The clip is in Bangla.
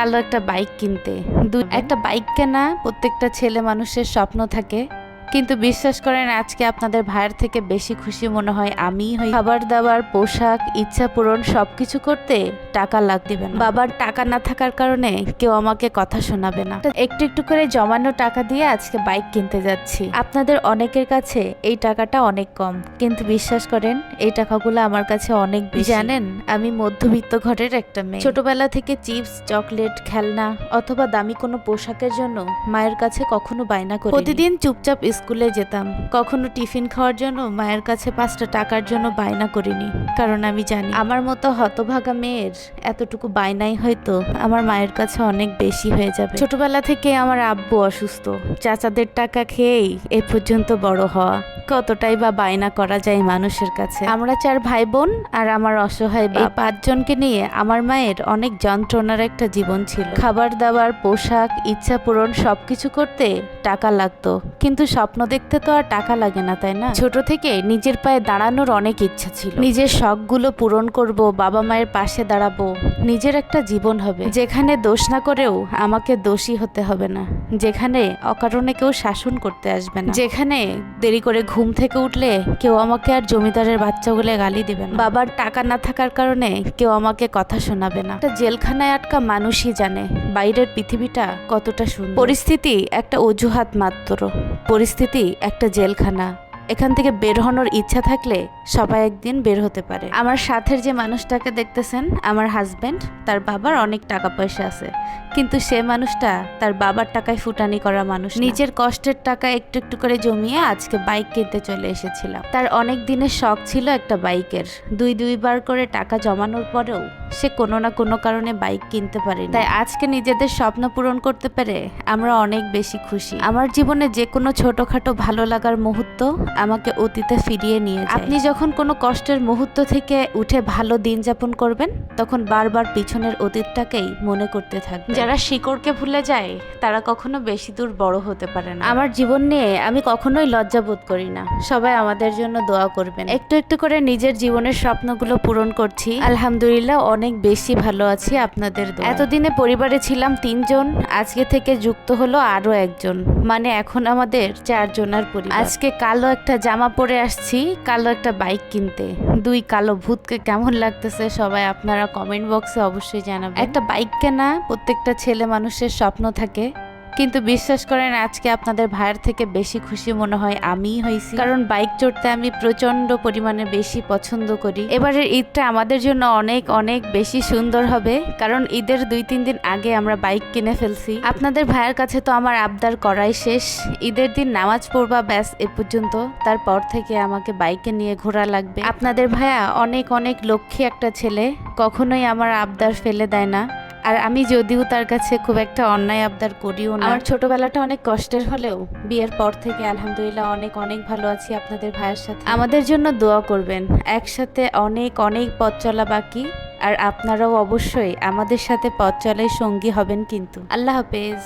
আলো একটা বাইক কিনতে। দু- একটা বাইক কেনা প্রত্যেকটা ছেলে মানুষের স্বপ্ন থাকে। কিন্তু বিশ্বাস করেন, আজকে আপনাদের ভাইয়ের থেকে বেশি খুশি মনে হয় আমি হই। খাবার দাবার, পোশাক, ইচ্ছা পূরণ, সবকিছু করতে টাকা লাগ দিবে না। বাবার টাকা না থাকার কারণে কেউ আমাকে কথা শোনাবে না। একটু একটু করে জমানো টাকা দিয়ে আজকে বাইক কিনতে যাচ্ছি। আপনাদের অনেকের কাছে এই টাকাটা অনেক কম। কিন্তু বিশ্বাস করেন, এই টাকাগুলো আমার কাছে অনেক বেশি। জানেন, আমি মধ্যবিত্ত ঘরের একটা মেয়ে। ছোটবেলা থেকে চিপস, চকলেট, খেলনা অথবা দামি কোনো পোশাকের জন্য মায়ের কাছে কখনো বায়না করি প্রতিদিন চুপচাপ স্কুলে যেতাম। কখনো টিফিন খাওয়ার জন্য মায়ের কাছে পাঁচটা টাকার জন্য বায়না করিনি, কারণ আমি জানি আমার মতো হতভাগা মেয়ের এতটুকু বায়নাই হয়তো আমার মায়ের কাছে অনেক বেশি হয়ে যাবে। ছোটবেলা থেকে আমার আব্বু অসুস্থ। চাচাদের টাকা খেয়েই এ পর্যন্ত বড় হওয়া। কতটাই বা বায়না করা যায় মানুষের কাছে। আমরা চার ভাই বোন আর আমার অসহায় এই পাঁচজনকে নিয়ে আমার মায়ের অনেক যন্ত্রণার একটা জীবন ছিল। খাবার দাবার, পোশাক, ইচ্ছা পূরণ, সবকিছু করতে টাকা লাগতো। কিন্তু স্বপ্ন দেখতে তো আর টাকা লাগে না, তাই না? ছোট থেকে নিজের পায়ে দাঁড়ানোর অনেক ইচ্ছা ছিল। নিজের শখগুলো পূরণ করব, বাবা মায়ের পাশে দাঁড়াবো, নিজের একটা জীবন হবে। যেখানে দোষ না করেও আমাকে দোষী হতে হবে না। যেখানে অকারণে কেউ শাসন করতে আসবে না। যেখানে দেরি করে ঘুম থেকে উঠলে কেউ আমাকে আর জমিদারের বাচ্চা বলে গালি দেবে না। বাবার টাকা না থাকার কারণে কেউ আমাকে কথা শোনাবে না। একটা জেলখানায় আটকা মানুষই জানে বাইরের পৃথিবীটা কতটা সুন্দর। পরিস্থিতি একটা অজুহাত মাত্র। পরিস্থিতি একটা জেলখানা। এখান থেকে বের হওয়ার ইচ্ছা থাকলে সবাই একদিন বের হতে পারে। আমার সাথের যে মানুষটাকে দেখতেছেন আমার হাজবেন্ড তার বাবার অনেক টাকা পয়সা আছে। কিন্তু সে মানুষটা তার বাবার টাকায় ফুটানি করা মানুষ নিজের কষ্টের টাকা একটু একটু করে জমিয়ে আজকে বাইক কিনতে চলে এসেছিলাম। তার অনেক দিনের শখ ছিল একটা বাইকের দুই দুইবার করে টাকা জমানোর পরেও সে কোনো না কোনো কারণে বাইক কিনতে পারে তাই আজকে নিজেদের স্বপ্ন পূরণ করতে পেরে আমরা অনেক বেশি খুশি। আমার জীবনে যে কোনো ছোটখাটো ভালো লাগার মুহূর্ত আমাকে অতীতে ফিরিয়ে নিয়ে আপনি যখন কোনো কষ্টের মুহূর্ত থেকে উঠে ভালো দিন যাপন করবেন তখন বারবার পিছনের অতীতটাকেই মনে করতে থাকবেন। যারা শিকড়কে ভুলে যায় তারা কখনো বেশি দূর বড় হতে পারে না। আমার জীবন নিয়ে আমি কখনোই লজ্জা বোধ করি না। সবাই আমাদের জন্য দোয়া করবেন। একটু একটু করে নিজের জীবনের স্বপ্নগুলো পূরণ করছি। আলহামদুলিল্লাহ অনেক বেশি ভালো আছি আপনাদের এতদিনে পরিবারে ছিলাম তিনজন আজকে থেকে যুক্ত হলো আরও একজন। মানে এখন আমাদের চারজনের পরিবার। আজকে কালো একটা জামা পরে আসছি কালো একটা বাইক কিনতে। দুই কালো ভূতকে কেমন লাগতেছে সবাই আপনারা কমেন্ট বক্সে অবশ্যই জানাবেন। একটা বাইক কেনা প্রত্যেকটা ছেলে মানুষের স্বপ্ন থাকে। কিন্তু বিশ্বাস করেন, আজকে আপনাদের ভাইয়ের থেকে বেশি খুশি মনে হয় আমিই হয়েছি। কারণ বাইক চড়তে আমি প্রচণ্ড পরিমাণে বেশি পছন্দ করি। এবারের ঈদটা আমাদের জন্য অনেক অনেক বেশি সুন্দর হবে। কারণ ঈদের দুই, তিন দিন আগে আমরা বাইক কিনে ফেলছি। আপনাদের ভাইয়ের কাছে তো আমার আবদার করাই শেষ। ঈদের দিন নামাজ পড়বা, ব্যাস, এ পর্যন্ত। তারপর থেকে আমাকে বাইকে নিয়ে ঘোরা লাগবে। আপনাদের ভাইয়া অনেক অনেক লক্ষ্মী একটা ছেলে। কখনোই আমার আবদার ফেলে দেয় না। আর আমি যদিও তার কাছে খুব একটা অন্যায় আবদার করিও না। আমার ছোটবেলাটা অনেক কষ্টের হলেও বিয়ের পর থেকে আলহামদুলিল্লাহ অনেক অনেক ভালো আছি আপনাদের ভাইয়ের সাথে। আমাদের জন্য দোয়া করবেন একসাথে অনেক অনেক পথ চলা বাকি আর আপনারাও অবশ্যই আমাদের সাথে পথ চলায় সঙ্গী হবেন কিন্তু। আল্লাহ হাফেজ।